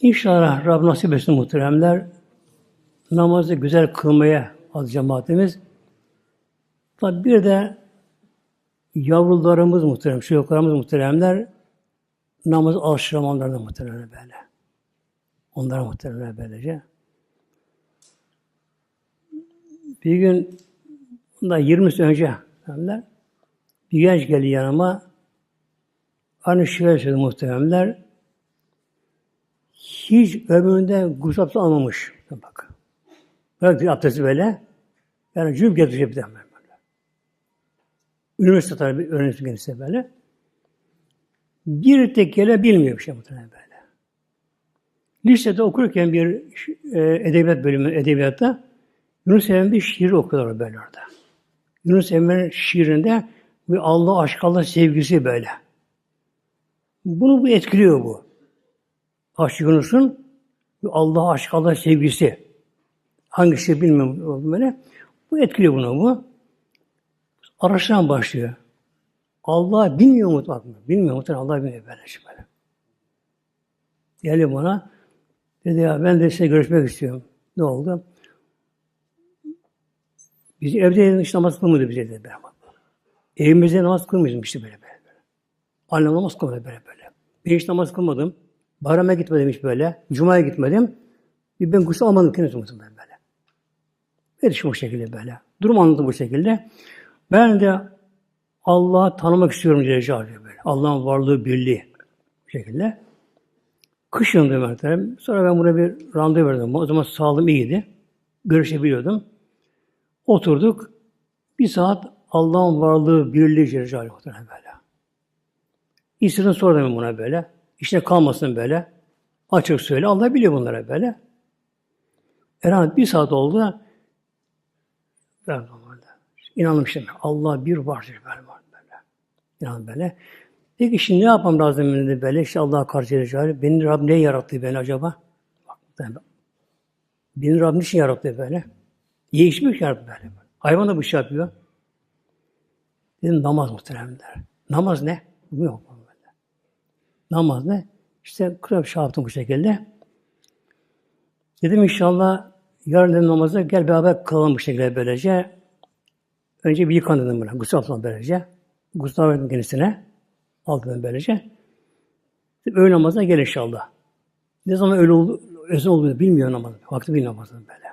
İnşallah Rab nasip etsin muhteremler. Namazı güzel kılmaya az cemaatimiz. Tabi bir de yavrularımız muhterem, çocuklarımız muhteremler namazı alıştırmalarında muhteremler böyle. Onlara muhteremler böylece. Bir gün bundan 20 sene önce muhteremler, bir genç geldi yanıma aynı şöyle söyledi muhteremler hiç ömründe gusül almamış. Bak. Böyle bir abdesti böyle. Yani cüp getirecek bir böyle. Üniversite tabi öğrencisi gelirse böyle. Bir tek kere bilmiyor bir şey muhtemelen böyle. Lisede okurken bir e, edebiyat bölümü, edebiyatta Yunus Emre'nin bir şiir okuyorlar böyle orada. Yunus Emre'nin şiirinde bir Allah aşk, Allah sevgisi böyle. Bunu bu etkiliyor bu. Aşk Yunus'un Allah aşk, Allah sevgisi. Hangisi bilmiyorum böyle. Bu etkiliyor bunu bu. Araştıran başlıyor. Allah bilmiyor mu? Bak, bilmiyor mu? Allah bilmiyor böyle şey böyle. Geldi bana. Dedi ya ben de size görüşmek istiyorum. Ne oldu? Biz evde hiç namaz kılmadı bize dedi. Böyle. Evimizde namaz kılmıyordum işte böyle böyle. Annem namaz kılmadı böyle böyle. Ben hiç namaz kılmadım. Bayrama gitmedim hiç böyle. Cuma'ya gitmedim. Bir ben gusül almadım kendisi muhtemelen böyle. Verişim bu şekilde böyle. Durum anlattı bu şekilde. Ben de Allah'ı tanımak istiyorum diye ediyor böyle. Allah'ın varlığı, birliği bu şekilde. Kışın da mertebem. Sonra ben buna bir randevu verdim. O zaman sağlığım iyiydi. Görüşebiliyordum. Oturduk. Bir saat Allah'ın varlığı, birliği rica ediyor böyle. İstediğini sordum buna böyle. İşte kalmasın böyle. Açık söyle. Allah biliyor bunlara böyle. Herhalde bir saat oldu. Ben. İnandım şimdi. Allah bir vardır böyle. böyle. İnan böyle. Peki şimdi ne yapmam lazım dedi böyle. İşte Allah'a karşı edeceğim. Beni Rab ne yarattı beni acaba? Beni Rab niçin yarattı böyle? İş mi yarattı böyle? Hayvan da bu şey yapıyor. Dedim namaz muhteremler. Namaz ne? Yok. Namaz ne? İşte kıra şey yaptım bu şekilde. Dedim inşallah yarın dedim namaza gel beraber kılalım bu şekilde böylece. Önce bir yıkan dedim buna. Gusül aldım böylece. Gusül verdim kendisine. Aldım böylece. Dedim, öğle namazına gel inşallah. Ne zaman öyle oldu, ezan olduğunu bilmiyor namazı. Vakti bilmiyor namazını böyle.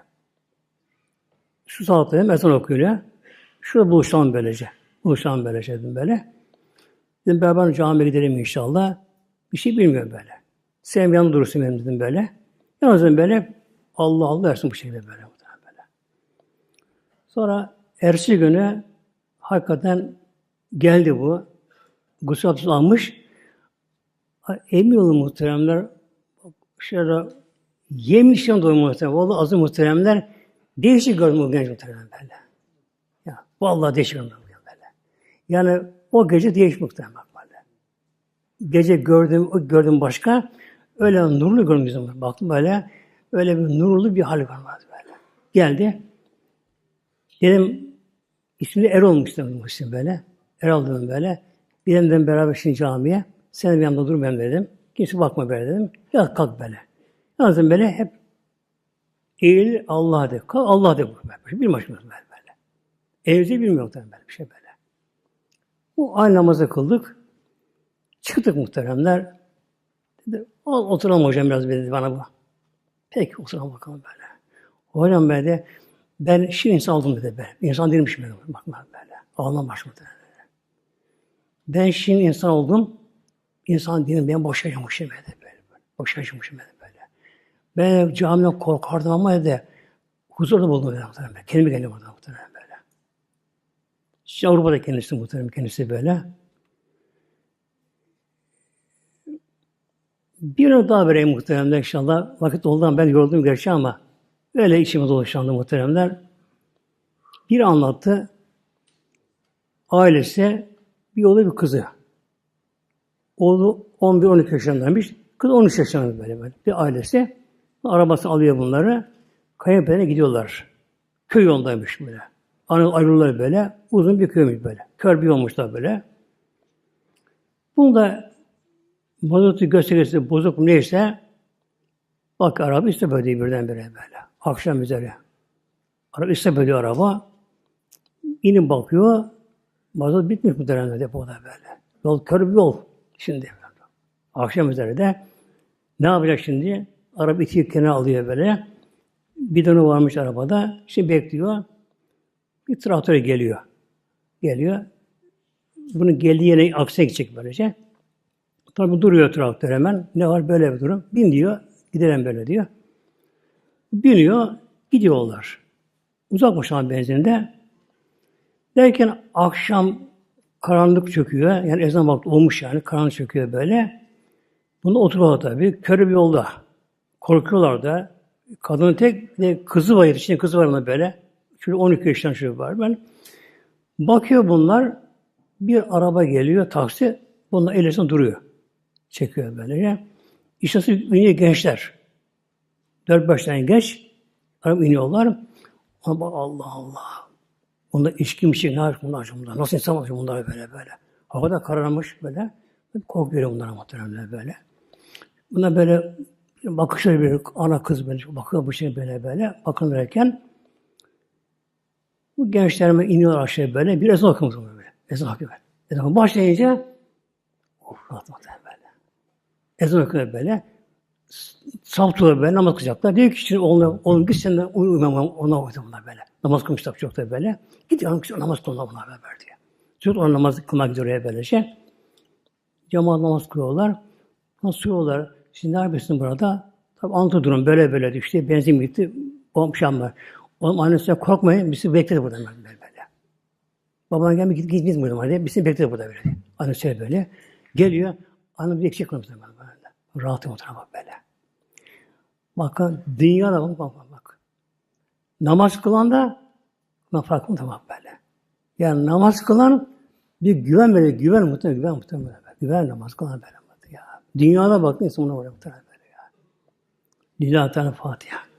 Şu saatte dedim ezan okuyor. Şurada buluşalım böylece. Buluşalım böylece dedim böyle. Dedim beraber camiye gidelim inşallah. Bir şey bilmiyor böyle. Sen yanında durursun benim dedim böyle. Yalnız böyle Allah Allah versin bu şekilde böyle. böyle. Sonra ersi günü hakikaten geldi bu. Gusül abdesti almış. Emin olun muhteremler. Şöyle yemişten doyum muhterem. Vallahi azı muhteremler. Değişik gördüm o genç muhterem böyle. Ya, vallahi değişik gördüm böyle. Yani o gece değişik muhterem gece gördüm, gördüm başka. Öyle nurlu gördüm Baktım böyle. Öyle bir nurlu bir hal vardı böyle. Geldi. Dedim ismini Erol dedim böyle. Erol dedim böyle. Dedim beraber şimdi camiye. Sen bir yanımda dur ben dedim. Kimse bakma böyle dedim. Ya kalk böyle. Yalnız böyle hep eğil Allah de. Kalk Allah de. Bir başımız böyle böyle. Evde bilmiyorum böyle bir şey böyle. Bu aynı namazı kıldık. Çıktık muhteremler. Dedi, Al oturalım hocam biraz dedi bana bu. Peki oturalım bakalım böyle. Hocam böyle ben şimdi insan oldum dedi ben. İnsan değilmişim ben. Bakma böyle. Ağlam başladı. Ben şimdi insan oldum. İnsan değilim. Ben boşa yaşamışım dedi böyle. Boşa yaşamışım dedi böyle. Ben camiden korkardım ama dedi huzurda buldum dedi muhtemelen. Kendime geldim orada muhtemelen böyle. Şimdi Avrupa'da kendisi muhtemelen kendisi böyle. Bir örnek daha vereyim muhteremler inşallah. Vakit oldu ben yoruldum gerçi ama öyle içime dolaşandı muhteremler. Bir anlattı. Ailesi bir oğlu bir kızı. Oğlu 11-12 yaşındaymış. Kız 13 yaşında böyle böyle. Bir ailesi arabası alıyor bunları. Kayapere'ne gidiyorlar. Köy yolundaymış böyle. Ayrılırlar böyle. Uzun bir köymüş böyle. Kör bir olmuşlar böyle. Bunu da mazotu göstergesi bozuk neyse Bak araba istop ediyor birdenbire böyle. Akşam üzeri. Araba istop ediyor araba. İnip bakıyor. Mazot bitmiş bu dönemde depoda böyle. Yol kör bir yol. Şimdi. Akşam üzeri de ne yapacak şimdi? Araba itiyor kenara alıyor böyle. Bidonu varmış arabada. Şimdi bekliyor. Bir traktör geliyor. Geliyor. Bunun geldiği yere aksine gidecek böylece. Tabi duruyor traktör hemen. Ne var böyle bir durum? Bin diyor. Gidelim böyle diyor. Biniyor. Gidiyorlar. Uzakmış ama benzinde. Derken akşam karanlık çöküyor. Yani ezan vakti olmuş yani. Karanlık çöküyor böyle. Bunu oturuyorlar tabii. Kör bir yolda. Korkuyorlar da. Kadının tek de kızı var yetişkin kızı var mı böyle. Şöyle 12 yaşından çocuk var ben. Bakıyor bunlar. Bir araba geliyor taksi. Bunlar elisinde duruyor. Çekiyor böylece. İşte iniyor gençler. Dört beş tane genç. Araba iniyorlar. Ama Allah Allah. Bunlar içki mi ne yapmış bunlar bunlar? Nasıl insan olmuş bunlar böyle böyle. Havada kararmış böyle. Korkuyor bunlara muhtemelen böyle. Buna böyle bakışları böyle ana kız böyle bakıyor bu şey böyle böyle bakınırken bu gençlerime iniyor aşağı böyle bir ezan okuyor böyle. Ezan okuyor. Ezan. Başlayınca of rahat böyle. Ezan okuyor böyle. Saptıyor böyle namaz kılacaklar. Diyor ki şimdi oğlum, oğlum git sen de uyumam ona uyudu bunlar böyle. Namaz kılmışlar çok da böyle. Git yanım namaz kılma bunlar böyle diyor. Çocuk ona namaz kılmak gidiyor oraya böylece. Cemaat namaz kılıyorlar. Nasıl yiyorlar? Şimdi ne yapıyorsun burada? Tabi anlatı durum böyle böyle düştü. Benzin bitti. Komşam var. Oğlum annesine korkmayın. Bizi bekledi burada böyle böyle. Baban gelmiş git gitmeyiz burada diye. Bizi bekledi burada böyle. Annesi böyle. Geliyor. Annem bir eksik kılmış böyle. Rahatım o tarafa böyle. Bakın dünyada bak bak bak. bak. Namaz kılan da bak farklı tamam böyle. Yani namaz kılan bir güven böyle, güven muhtemelen, güven muhtemelen böyle. Güven namaz kılan böyle. Ya. Dünyada bak neyse ona var muhtemelen böyle ya. Lillahi Teala Fatiha.